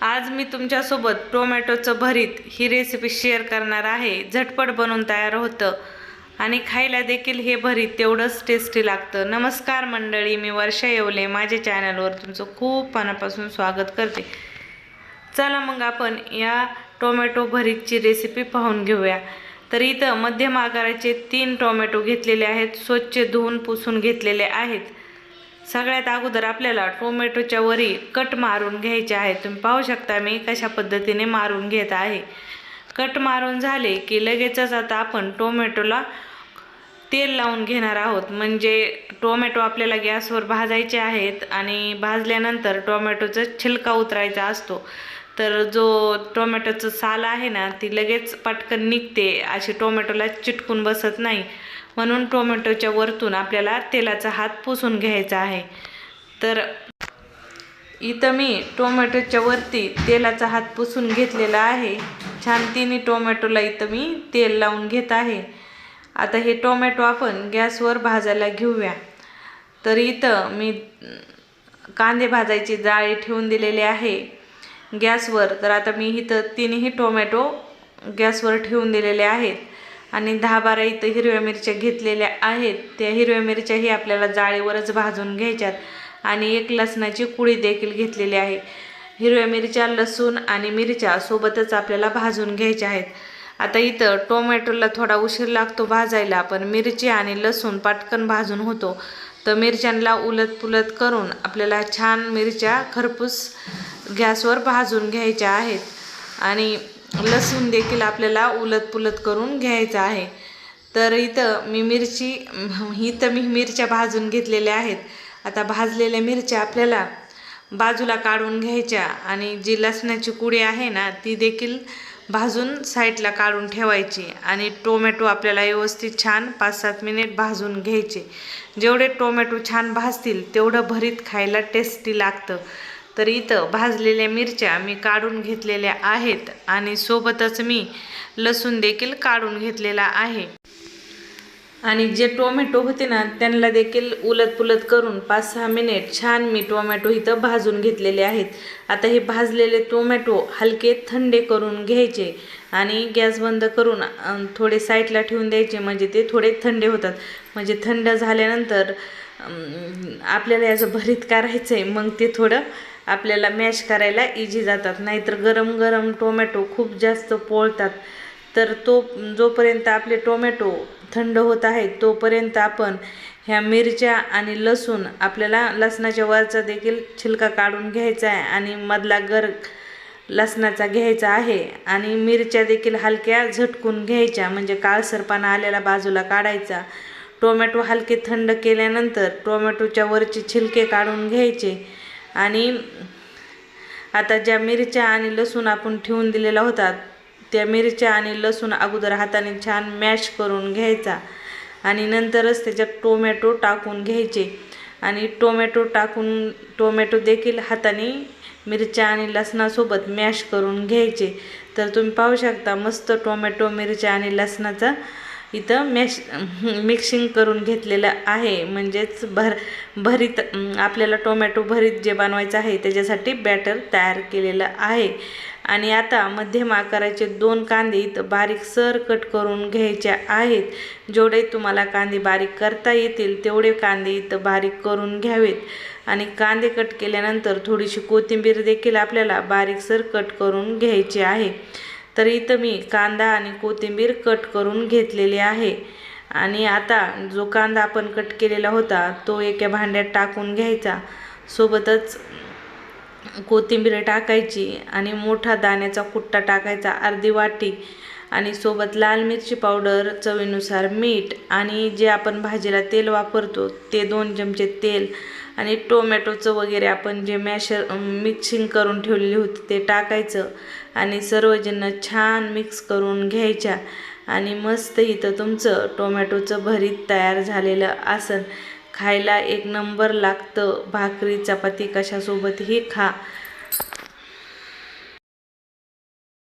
आज मी तुमच्यासोबत टोमॅटोचं भरीत ही रेसिपी शेअर करणार आहे. झटपट बनवून तयार होतं. आणि खायला देखील हे भरीत तेवढंच टेस्टी लागतं. नमस्कार मंडळी मी वर्षा येवले. माझ्या चॅनलवर तुमचं खूप मनापासून स्वागत करते. चला मग आपण या टोमॅटो भरीतची रेसिपी पाहून घेऊया. तर इथं मध्यम आकाराचे तीन टोमॅटो घेतलेले आहेत. स्वच्छ धुवून पुसून घेतलेले आहेत. सगळ्यात अगोदर आपल्याला टोमॅटोच्या वरी कट मारून घ्यायचे आहे तुम्ही पाहू शकता मी कशा पद्धतीने मारून घेत आहे. कट मारून झाले की लगेचच आता आपण टोमॅटोला तेल लावून घेणार आहोत. म्हणजे टोमॅटो आपल्याला गॅसवर भाजायचे आहेत आणि भाजल्यानंतर टोमॅटोचा छिलका उतरायचा असतो. तर जो टोमॅटोचं साल आहे ना ती लगेच पटकन निघते. अशी टोमॅटोला चिटकून बसत नाही. म्हणून टोमॅटोच्या वरतून आपल्याला तेलाचा हात पुसून घ्यायचा आहे. तर इथं मी टोमॅटोच्या वरती तेलाचा हात पुसून घेतलेला आहे. छान तिन्ही टोमॅटोला इथं मी तेल लावून घेत आहे. आता हे टोमॅटो आपण गॅसवर भाजायला घेऊया. तर इथं मी कांदे भाजायची जाळी ठेवून दिलेले आहे गॅसवर. तर आता मी इथं तिन्ही टोमॅटो गॅसवर ठेवून दिलेले आहेत. आणि दहा बारा इथं हिरव्या मिरच्या घेतलेल्या आहेत. त्या हिरव्या मिरच्याही आपल्याला जाळीवरच भाजून घ्यायच्यात. आणि एक लसणाची कुळी देखील घेतलेली आहे. हिरव्या मिरच्या लसूण आणि मिरच्या सोबतच आपल्याला भाजून घ्यायच्या आहेत. आता इथं टोमॅटोला थोडा उशीर लागतो भाजायला पण मिरची आणि लसूण पटकन भाजून होतो. तर मिरच्यांना उलतपुलत करून आपल्याला छान मिरच्या खरपूस गॅसवर भाजून घ्यायच्या आहेत. आणि लसूण देखील आपल्याला उलतपुलत करून घ्यायचं आहे. तर इथं मी मिरची इथं मी मिरच्या भाजून घेतलेल्या आहेत. आता भाजलेल्या मिरच्या आपल्याला बाजूला काढून घ्यायच्या आणि जी लसणाची कुडी आहे ना ती देखील भाजून साईडला काढून ठेवायची आणि टोमॅटो आपल्याला व्यवस्थित छान पाच सात मिनिट भाजून घ्यायचे. जेवढे टोमॅटो छान भाजतील तेवढं भरीत खायला टेस्टी लागतं. तर इथं भाजलेल्या मिरच्या मी काढून घेतलेल्या आहेत आणि सोबतच मी लसूण देखील काढून घेतलेला आहे. आणि जे टोमॅटो होते ना त्यांना देखील उलट करून पाच सहा मिनिट छान मी टोमॅटो इथं भाजून घेतलेले आहेत. आता हे भाजलेले टोमॅटो हलके थंडे करून घ्यायचे आणि गॅस बंद करून थोडे साईडला ठेवून द्यायचे. म्हणजे ते थोडे थंडे होतात. म्हणजे थंड झाल्यानंतर आपल्याला याचं भरीत करायचं आहे मग ते थोडं आपल्याला मॅश करायला इजी जातात. नाहीतर गरम गरम टोमॅटो खूप जास्त पोळतात. तर तो जोपर्यंत आपले टोमॅटो थंड होत आहेत तोपर्यंत आपण ह्या मिरच्या आणि लसूण आपल्याला लसणाच्या वरचा देखील छिलका काढून घ्यायचा आहे आणि मधला गर लसणाचा घ्यायचा आहे आणि मिरच्या देखील हलक्या झटकून घ्यायच्या म्हणजे काळसरपाना आलेला बाजूला काढायचा. टोमॅटो हलके थंड केल्यानंतर टोमॅटोच्या वरचे छिलके काढून घ्यायचे. आणि आता ज्या मिरच्या आणि लसूण आपण ठेवून दिलेला होता त्या मिरच्या आणि लसूण अगोदर हाताने छान मॅश करून घ्यायचा. आणि नंतरच त्याच्यात टोमॅटो टाकून घ्यायचे. आणि टोमॅटो टाकून टोमॅटो देखील हाताने मिरच्या आणि लसणासोबत मॅश करून घ्यायचे. तर तुम्ही पाहू शकता मस्त टोमॅटो मिरच्या आणि लसणाचा इथं मॅश मिक्सिंग करून घेतलेलं आहे. म्हणजेच भर भरीत आपल्याला टोमॅटो भरीत जे बनवायचं आहे त्याच्यासाठी बॅटर तयार केलेलं आहे. आणि आता मध्यम आकाराचे दोन कांदे इथं बारीक सर कट करून घ्यायचे आहेत. जेवढे तुम्हाला कांदे बारीक करता येतील तेवढे कांदे इथं बारीक करून घ्यावेत. आणि कांदे कट केल्यानंतर थोडीशी कोथिंबीर देखील आपल्याला बारीकसर कट करून घ्यायची आहे. तर इथं मी कांदा आणि कोथिंबीर कट करून घेतलेली आहे. आणि आता जो कांदा आपण कट केलेला होता तो एका भांड्यात टाकून घ्यायचा. सोबतच कोथिंबीर टाकायची आणि मोठा दाण्याचा कुट्टा टाकायचा अर्धी वाटी. आणि सोबत लाल मिरची पावडर चवीनुसार मीठ आणि जे आपण भाजीला तेल वापरतो ते दोन चमचे तेल आणि टोमॅटोचं वगैरे आपण जे मॅशर मिक्सिंग करून ठेवलेली होती ते टाकायचं आणि सर्वजण छान मिक्स करून घ्यायच्या. आणि मस्त इथं तुमचं टोमॅटोचं भरीत तयार झालेलं असन खायला एक नंबर लागतं. भाकरी चपाती कशासोबतही खा.